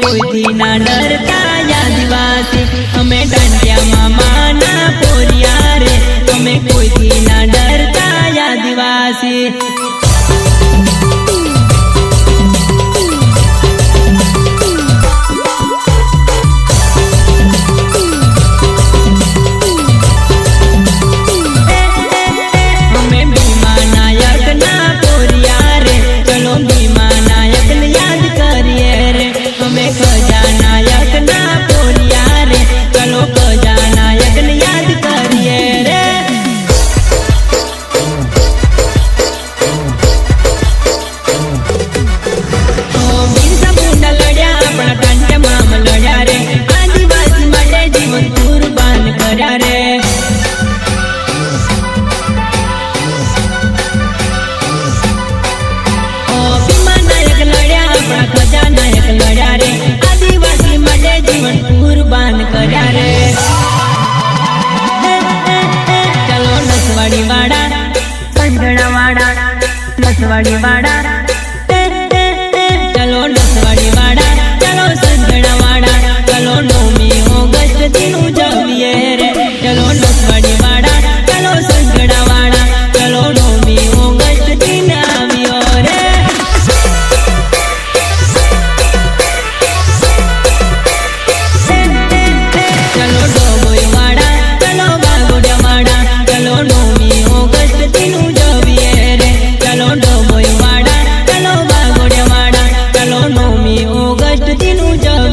કોઈથી ના ડરતા આદિવાસી અમે ડાંડિયામાં માના પોરિયા રે. અમે કોઈથી ના ડરતા આદિવાસી. دینو جاوید